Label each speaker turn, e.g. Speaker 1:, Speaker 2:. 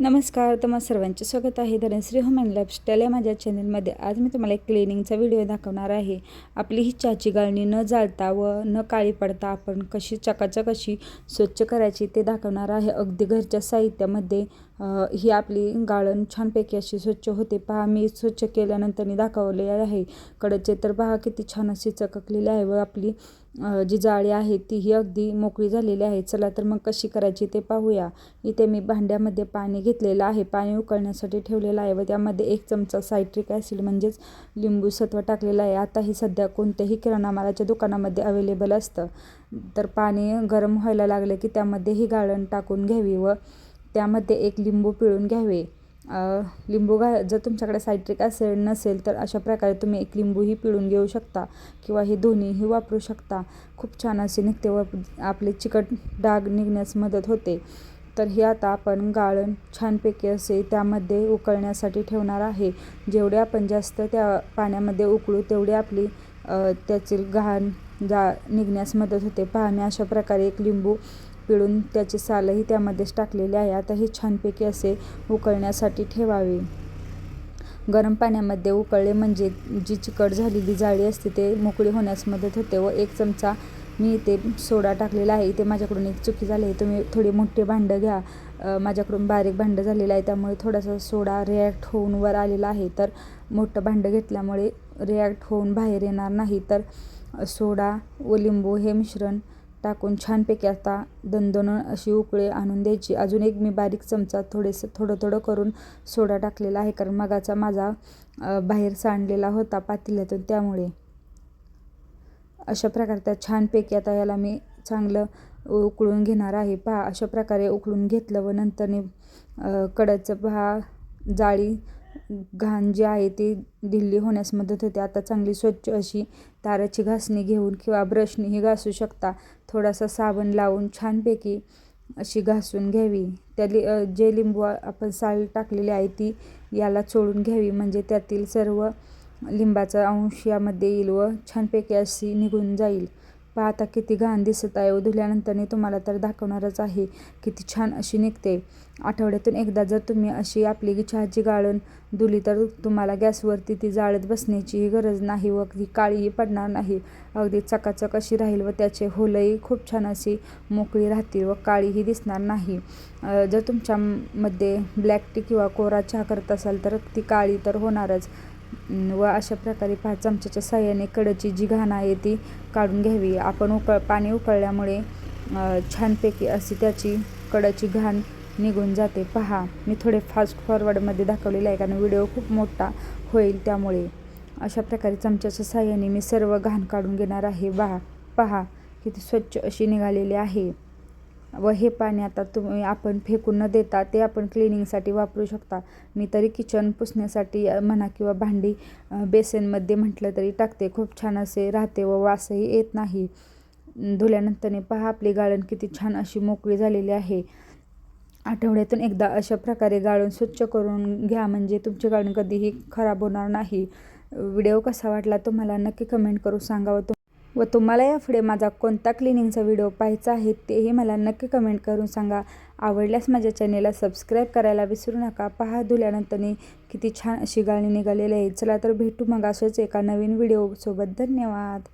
Speaker 1: नमस्कार तुम्हा सर्वांचे स्वागत आहे धनश्री होम अँड लाईफस्टाईल या माझ्या चॅनलमध्ये आज मी तुम्हाला एक क्लिनिंगचा व्हिडिओ दाखवणार आहे. आपली ही चहाची गाळणी न जाळता व न काळी पडता आपण कशी चकाचक कशी स्वच्छ करायची ते दाखवणार आहे. अगदी घरच्या साहित्यामध्ये ही आपली गाळण छानपैकी अशी स्वच्छ होते. पहा मी स्वच्छ केल्यानंतर दाखवले आहे. कडचे तर पहा किती छान अशी चककलेली आहे व आपली जी जाळी आहे तीही अगदी मोकळी झालेली आहे. चला तर मग कशी करायची ते पाहूया. इथे मी भांड्यामध्ये पाणी घेतलेलं आहे. पाणी उकळण्यासाठी ठेवलेलं आहे व त्यामध्ये एक चमचा सायट्रिक ॲसिड म्हणजेच लिंबू सत्व टाकलेलं आहे. आता हे सध्या कोणत्याही किराणा मालाच्या दुकानामध्ये अवेलेबल असतं. तर पाणी गरम व्हायला लागलं की त्यामध्ये ही गाळण टाकून घ्यावी व त्यामध्ये एक लिंबू पिळून घ्यावे. लिंबू घा जर तुमच्याकडे सायट्रिक ॲसिड नसेल तर अशा प्रकारे तुम्ही एक लिंबूही पिळून घेऊ शकता किंवा हे दोन्हीही वापरू शकता. खूप छान असे निघते व आपले चिकट डाग निघण्यास मदत होते. तर हे आता आपण गाळण छानपैकी असे त्यामध्ये उकळण्यासाठी ठेवणार आहे. जेवढे आपण जास्त त्या पाण्यामध्ये उकळू तेवढे आपली त्याचे त्याची घाण जा निघण्यास मदत होते. पाहणे अशा प्रकारे एक लिंबू पिळून त्याचे सालही त्यामध्येच टाकलेले आहे. आता हे छानपैकी असे उकळण्यासाठी ठेवावे. गरम पाण्यामध्ये उकळले म्हणजे जी चिकट झालेली जाळी असते ते मोकळी होण्यास मदत होते व एक चमचा मी इथे सोडा टाकलेला आहे. इथे माझ्याकडून एक चुकी झाली आहे. तुम्ही थोडे मोठे भांडं घ्या. माझ्याकडून बारीक भांडं झालेलं आहे. त्यामुळे थोडासा सोडा रिॲक्ट होऊन वर आलेला आहे. तर मोठं भांडं घेतल्यामुळे रिॲक्ट होऊन बाहेर येणार नाही. तर सोडा व लिंबू हे मिश्रण टाकून छानपैकी आता दणदण अशी उकळी आणून द्यायची. अजून एक मी बारीक चमचा थोडेसं थोडं थोडं करून सोडा टाकलेला आहे. कारण मगाचा माझा बाहेर सांडलेला होता पातेल्यातून त्यामुळे. अशा प्रकारे त्या छानपैकी आता याला मी चांगलं उकळून घेणार आहे. पहा अशा प्रकारे उकळून घेतलं व नंतरने कडचं पहा जाळी घाण जी आहे ती ढिल्ली होण्यास मदत होते. आता चांगली स्वच्छ अशी ताराची घासणी घेऊन किंवा ब्रशनीही घासू शकता. थोडासा साबण लावून छानपैकी अशी घासून घ्यावी. त्या लि जे लिंबू आपण साल टाकलेली आहे ती याला चोळून घ्यावी. म्हणजे त्यातील सर्व लिंबाचा अंश यामध्ये येईल व छानपैकी अशी निघून जाईल. पाहता किती घाण दिसत आहे. व धुल्यानंतरने तुम्हाला तर दाखवणारच आहे किती छान अशी निघते. आठवड्यातून एकदा जर तुम्ही अशी आपली चहाची गाळण धुली तर तुम्हाला गॅसवरती ती जाळत बसण्याचीही गरज नाही व ती काळीही पडणार नाही. अगदी चकाचक अशी राहील व त्याचे होलही खूप छान अशी मोकळी राहतील व काळीही दिसणार नाही. जर तुमच्यामध्ये ब्लॅक टी किंवा कोरा चहा करत असाल तर ती काळी तर होणारच. व अशा प्रकारे पाच चमच्याच्या साह्याने कडची जी घाण आहे ती काढून घ्यावी. आपण उकळ पाणी उकळल्यामुळे छानपैकी अशी त्याची कडाची घाण निघून जाते. पहा मी थोडे फास्ट फॉरवर्डमध्ये दाखवलेले आहे कारण व्हिडिओ खूप मोठा होईल त्यामुळे. अशा प्रकारे चमच्याच्या साह्याने मी सर्व घाण काढून घेणार आहे. बा पहा किती स्वच्छ अशी निघालेली आहे. व हे पाणी आता तुम्ही आपण फेकून न देता ते आपण क्लिनिंगसाठी वापरू शकता. मी तरी किचन पुसण्यासाठी म्हणा किंवा भांडी बेसनमध्ये बेसिनमध्ये म्हटलं तरी टाकते. खूप छान असे राहते व वासही येत नाही. धुल्यानंतरने पहा आपली गाळण किती छान अशी मोकळी झालेली आहे. आठवड्यातून एकदा अशा प्रकारे गाळून स्वच्छ करून घ्या म्हणजे तुमची गाळण कधीही खराब होणार नाही. व्हिडिओ कसा वाटला तुम्हाला नक्की कमेंट करून सांगावं व तुम्हाला यापुढे माझा कोणता क्लिनिंगचा व्हिडिओ पाहायचा आहे तेही मला नक्की कमेंट करून सांगा. आवडल्यास माझ्या चॅनेलला सबस्क्राईब करायला विसरू नका. पहा धुल्यानंतरने किती छान अशी गाणी निघालेली आहे चला तर भेटू मग असंच एका नवीन व्हिडिओसोबत. धन्यवाद.